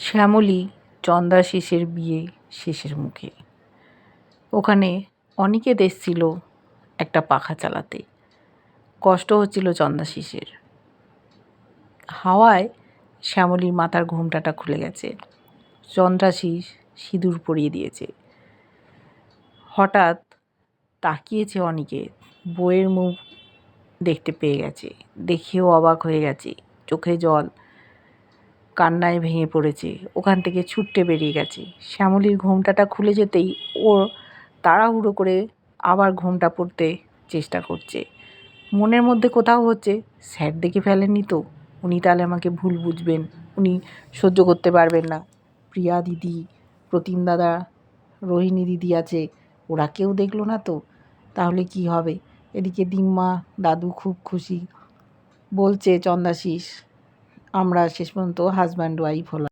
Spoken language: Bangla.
শ্যামলী চন্দ্রাশিসের বিয়ে শেষের মুখে। ওখানে অনিকেত এসছিল একটা পাখা চালাতে। কষ্ট হচ্ছিল চন্দ্রাশিসের হাওয়ায় শ্যামলীর মাথার ঘোমটাটা খুলে গেছে। চন্দ্রাশিস সিঁদুর পরিয়ে দিয়েছে। হঠাৎ তাকিয়েছে অনিকেত। বইয়ের মুখ দেখতে পেয়ে গেছে। দেখেও অবাক হয়ে গেছে। চোখে জল কান্নায় ভেঙে পড়েছে। ওখান থেকে ছুট্টে বেরিয়ে গেছে। শ্যামলীর ঘোমটাটা খুলে যেতেই ও তাড়াহুড়ো করে আবার ঘোমটা পড়তে চেষ্টা করছে। মনের মধ্যে কোথাও হচ্ছে, স্যার দেখে ফেলেননি তো? উনি তাহলে আমাকে ভুল বুঝবেন, উনি সহ্য করতে পারবেন না। প্রিয়া দিদি, প্রতিম দাদা, রোহিণী দিদি আছে, ওরা কেউ দেখল না তো? তাহলে কি হবে? এদিকে দিম্মা, দাদু খুব খুশি। বলছে, চন্দাশিস। আমরা শেষ পর্যন্ত হাজব্যান্ড ওয়াইফ হলাম।